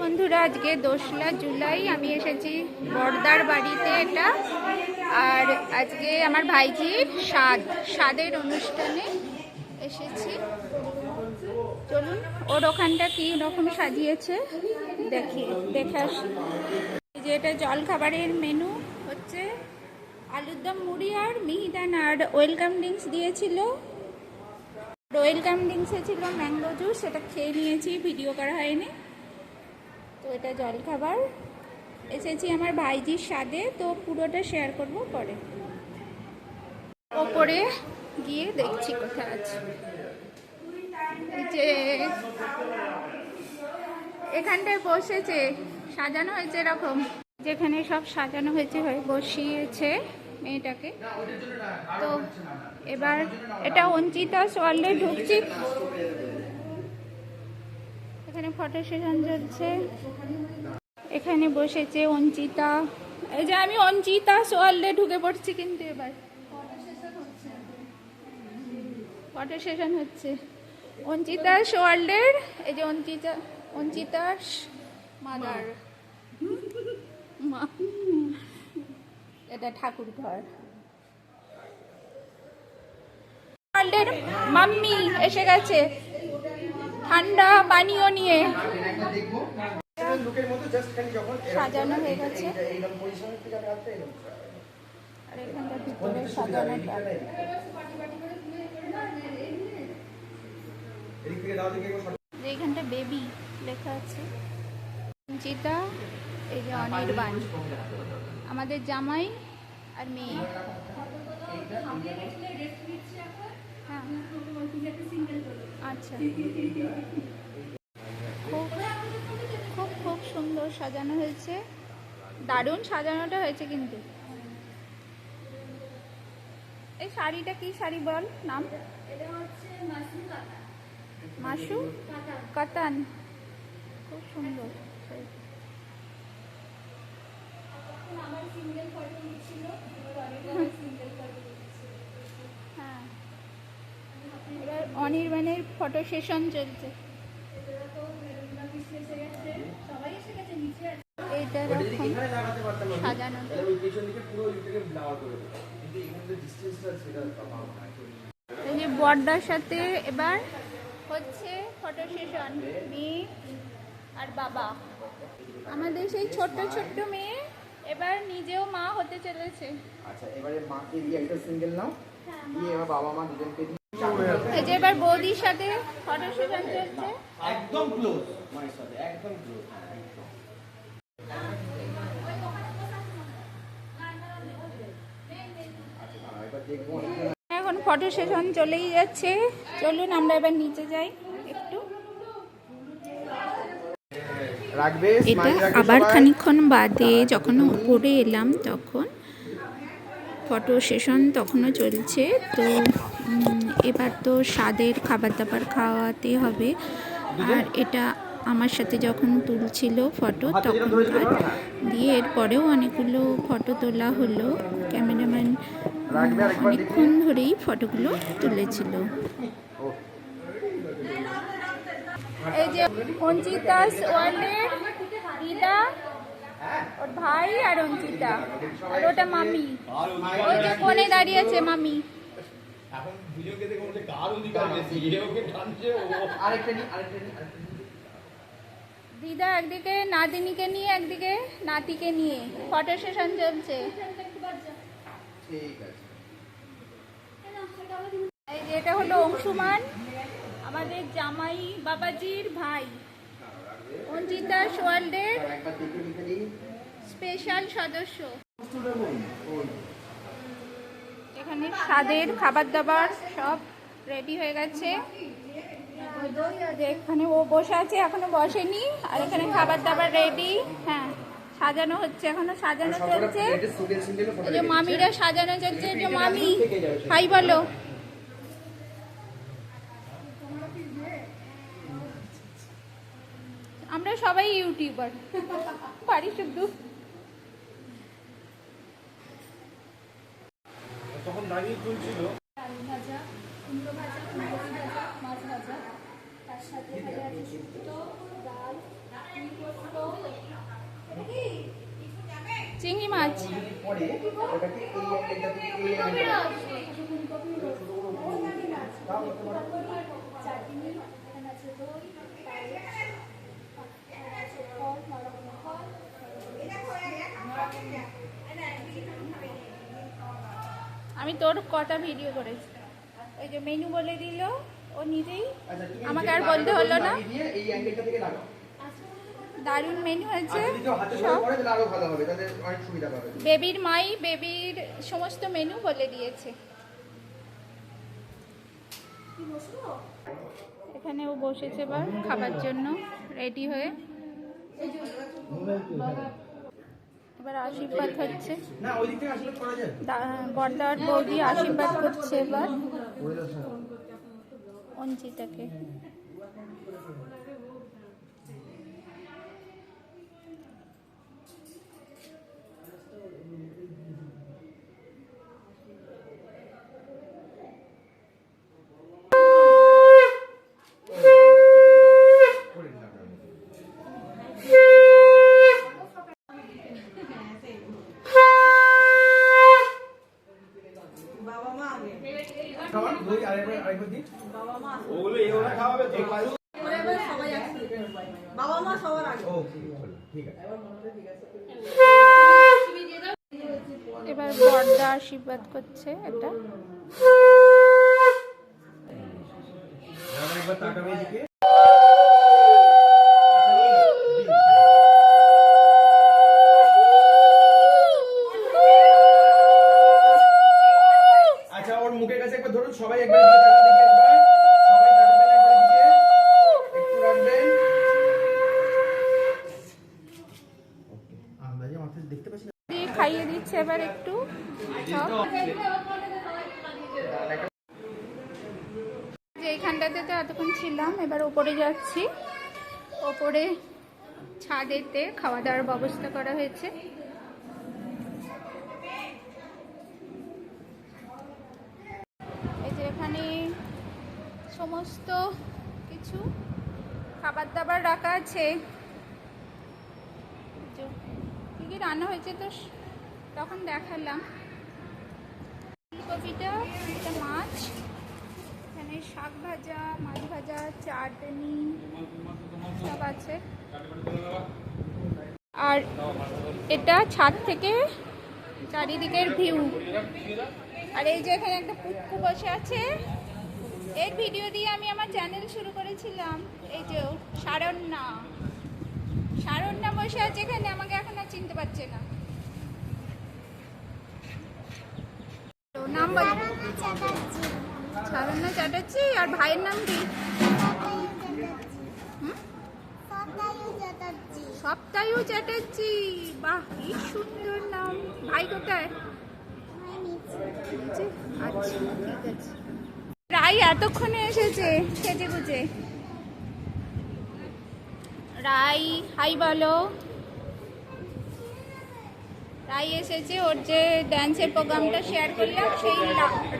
বন্ধুরা, আজকে দোসরা জুলাই, আমি এসেছি বর্দার বাড়িতে এটা। আর আজকে আমার ভাইজির স্বাদ স্বাদের অনুষ্ঠানে এসেছি। চলুন, ওর ওখানটা কি রকম সাজিয়েছে, দেখি, দেখে আসি। যে এটা জল খাবারের মেনু হচ্ছে। আলুর দম, মুড়ি আর মিহিদান, আর ওয়েলকাম ড্রিঙ্কস দিয়েছিল। ওয়েলকাম ড্রিঙ্কসে ছিল ম্যাঙ্গো জুস সেটা খেয়ে নিয়েছি ভিডিও করা হয়নি। তো এটা জলখাবার এসেছি আমার ভাইজির স্বাদে, তো পুরোটা শেয়ার করব পরে। ওপরে গিয়ে দেখছি কোথায় আছে। যে এখানটায় বসেছে, সাজানো হয়েছে এরকম। যেখানে সব সাজানো হয়েছে হয়ে বসিয়েছে মেয়েটাকে। তো এবার এটা অঞ্চিতা সোয়ালে ঢুকছি। এখানে ফটো সেশন চলছে। এখানে বসেছে অঞ্চিতা। এই যে আমি অঞ্চিতা সোয়ালে ঢুকে পড়ছি কিন্তু এবার। ফটো সেশন হচ্ছে। অঞ্চিতা সোয়াল্ডের এই যে অঞ্চিতা, অঞ্চিতার মাদার। মা। এটা ঠাকুর ঘর। মাম্মি এসে গেছে। ঠান্ডা পানীয় নিয়ে। সাজানো হয়ে গেছে। আর এখানটা ভিতরে সাজানোটা যে বেবি লেখা আছে। চিতা এই যে অনির্বাণ। আমাদের জামাই আর মেয়ে। হ্যাঁ। আচ্ছা। খুব খুব খুব সুন্দর সাজানো হয়েছে। দারুণ সাজানোটা হয়েছে কিন্তু। এই শাড়িটা কি শাড়ি বল? নাম? মাসু কাতান। খুব সুন্দর। হ্যাঁ। এবার অনির্বাণের ফটো সেশন চলছে। সাজানো। এই যে বর্দার সাথে এবার হচ্ছে ফটো সেশন মেয়ে আর বাবা। আমাদের সেই ছোট্ট ছোট্ট মেয়ে এবার নিজেও মা হতে চলেছে। আচ্ছা এবারে মাকে দিয়ে একটা সিঙ্গেল নাও। দিয়ে এবার বাবা মা দুজনকে এই যে এবার বৌদির সাথে ফটো চলছে একদম ক্লোজ মায়ের সাথে একদম ক্লোজ এখন ফটো সেশন চলেই যাচ্ছে। চলুন আমরা এবার নিচে যাই একটু। এটা আবার সবাই। খানিকক্ষণ বাদে যখন উপরে এলাম তখন ফটো সেশন তখনও চলছে। তো এবার তো স্বাদের খাবার দাবার খাওয়াতে হবে। আর এটা আমার সাথে যখন তুলছিল ফটো, তখনকার। দিয়ে এরপরেও অনেকগুলো ফটো তোলা হলো। ক্যামেরাম্যান অনেকক্ষণ ধরেই ফটোগুলো তুলেছিল। এই যে দিদা ওর ভাই আর অঞ্চিতা। আর ওটা মামি। ওই যে কোণে দাঁড়িয়ে আছে মামি। আরেকটা নি আরেকটা নি আরেকটা নি। দিদা একদিকে নাদিনীকে নিয়ে একদিকে নাতিকে নিয়ে। ফটো সেশন চলছে। ঠিক আছে। এই যে এটা হলো অংশুমান আমাদের জামাই বাবাজির ভাই। লিখে দিই স্পেশাল সদস্য। এখানে স্বাদের খাবার দাবার সব রেডি হয়ে গেছে। এখানে ও বসে আছে এখনও বসেনি। আর এখানে খাবার দাবার রেডি হ্যাঁ সাজানো হচ্ছে এখনও সাজানো চলছে। যে মামিরা সাজানো চলছে যে মামি। হাই বলো। আমরা সবাই ইউটিউবার। বাড়ি শুধু। দাঁড়িয়ে তুলছিল। ভাজা কুমড়ো ভাজা ভাজা মাছ ভাজা তার সাথে ভাজা আছে শুক্তো ডাল চিংড়ি মাছ। আছে দই। আমি তোর কটা ভিডিও করেছি। ওই যে মেনু বলে দিল ও নিজেই আচ্ছা, আমাকে আর বলতে হলো না। দারুণ মেনু পাবে। বেবির মাই বেবির সমস্ত মেনু বলে দিয়েছে। এখানে ও বসেছে এবার খাবার জন্য রেডি হয়ে। এবার আশীর্বাদ হচ্ছে। বর্দার বৌদি আশীর্বাদ করছে এবার। অঞ্চিতাকে খাবার দই আরেকবার আরেকবার দিন ওগুলো এগুলো খাওয়াবে তো বাবা মা সবার আগে ও ঠিক আছে এবার বর্দা আশীর্বাদ করছে এটা। আচ্ছা ওর মুখের কাছে একবার ধরুন সবাই একবার এবার একটু এইখানটাতে তো এতক্ষণ ছিলাম, এবার ওপরে যাচ্ছি। ওপরে ছাদেতে খাওয়া দাওয়ার ব্যবস্থা করা হয়েছে। সমস্ত কিছু খাবার দাবার রাখা আছে। কী কী রান্না হয়েছে তো তখন দেখালাম। ফুলকপিটা, এটা মাছ। এখানে শাক ভাজা, মাছ ভাজা, চাটনি, সব আছে। আর এটা ছাদ থেকে চারিদিকের ভিউ। আর এই যে এখানে একটা পুক্কু বসে আছে। এর ভিডিও দিয়ে আমি আমার চ্যানেল শুরু করেছিলাম। এই যে সারণ্যা। সারণ্যা বসে আছে এখানে, আমাকে এখন আর চিনতে পারছে না। নাম বল। সারণ্যা চ্যাটার্জি আর ভাইয়ের নাম কি? সপ্তায়ু চ্যাটার্জি। বাহ কি সুন্দর নাম। ভাই কোথায়? আচ্ছা ঠিক আছে। এতক্ষণে এসেছে সেজে গুজে রাই হাই বলো। রাই এসেছে ওর যে ড্যান্সের প্রোগ্রামটা শেয়ার করলাম, সেই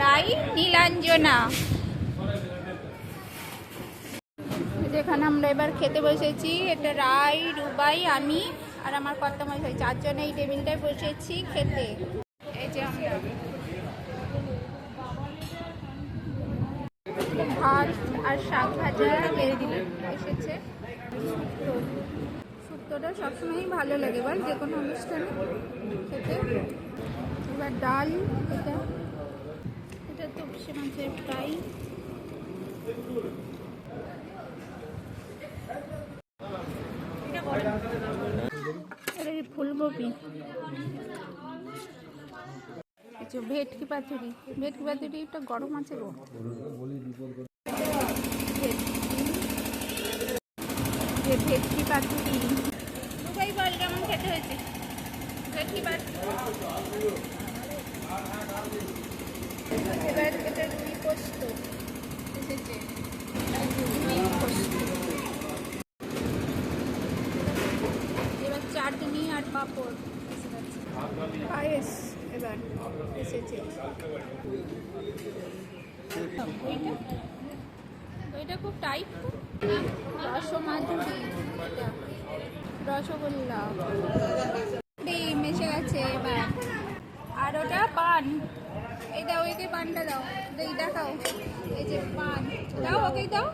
রাই নীলাঞ্জনা। যেখানে আমরা এবার খেতে বসেছি, এটা রাই, রুবাই, আমি আর আমার কর্তা মশাই চারজন এই টেবিলটায় বসেছি খেতে। এই যে আমরা। ভাত আর শাক ভাজা এসেছে। শুক্তোটা সবসময়ই ভালো লাগে এবার যে কোনো অনুষ্ঠানে। খেতে। এবার ডাল, এটা। এটা তো সে মাছের ফ্রাই। ফুলকপি? আচ্ছা ভেটকি পাতুরি। ভেটকি পাতুরিটা গরম আছে গো। ভেটকি পাতুরি। বল কেমন খেতে হয়েছে? এবার এটা রুই পোস্ত। এসেছে। রুই পোস্ত এবার চাটনি আর পাঁপড় পায়েস এবার এসেছে। ওইটা ওইটা খুব টাইট রসমাধুরি এটা রসগোল্লা। ডিম এসে গেছে এবার। আর ওটা পান। এই দাও একে পানটা দাও। এই দেখাও। এই যে পান। দাও, ওকে দাও।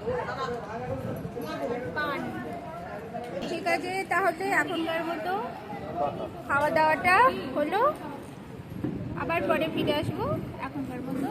পান। ঠিক আছে, তাহলে এখনকার মতো খাওয়া দাওয়াটা হলো। আবার পরে ফিরে আসব এখনকার মতো।